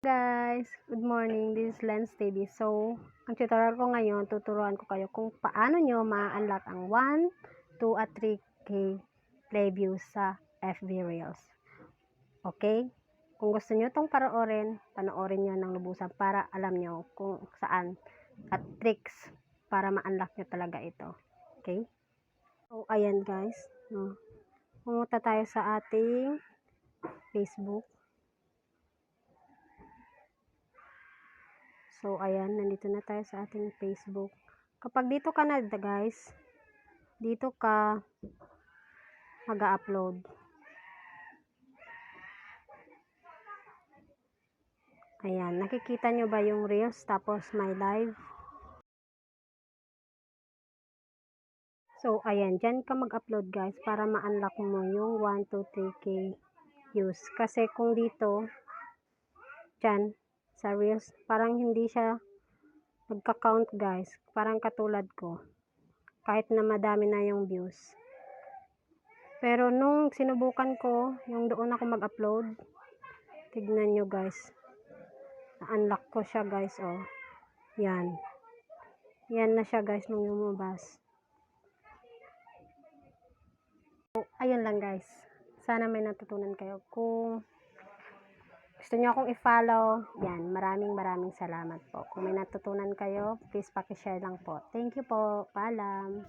guys, good morning. This is Lens TV. So, ang tutorial ko ngayon, tuturuan ko kayo kung paano nyo ma-unlock ang 1, 2 at 3K play views sa FB Reels. Okay? Kung gusto nyo itong panoorin, panoorin nyo ng lubusan para alam nyo kung saan at tricks para ma-unlock nyo talaga ito. Okay? So, ayan guys. No. Pumunta tayo sa ating Facebook. So, ayan, nandito na tayo sa ating Facebook. Kapag dito ka na, guys, dito ka mag-upload. Ayan, nakikita nyo ba yung Reels tapos my live? So, ayan, dyan ka mag-upload guys para ma-unlock mo yung 1, 2, 3K views. Kasi kung dito, dyan, sa Reels, parang hindi siya nagka-count guys. Parang katulad ko. Kahit na madami na yung views. Pero nung sinubukan ko, yung doon ako mag-upload, tignan nyo guys. Na-unlock ko siya guys, oh. Yan. Yan na siya guys nung lumabas. So, ayun lang guys. Sana may natutunan kayo. Kung gusto niyo akong i-follow, yan, maraming maraming salamat po. Kung may natutunan kayo, please pakishare lang po. Thank you po. Paalam.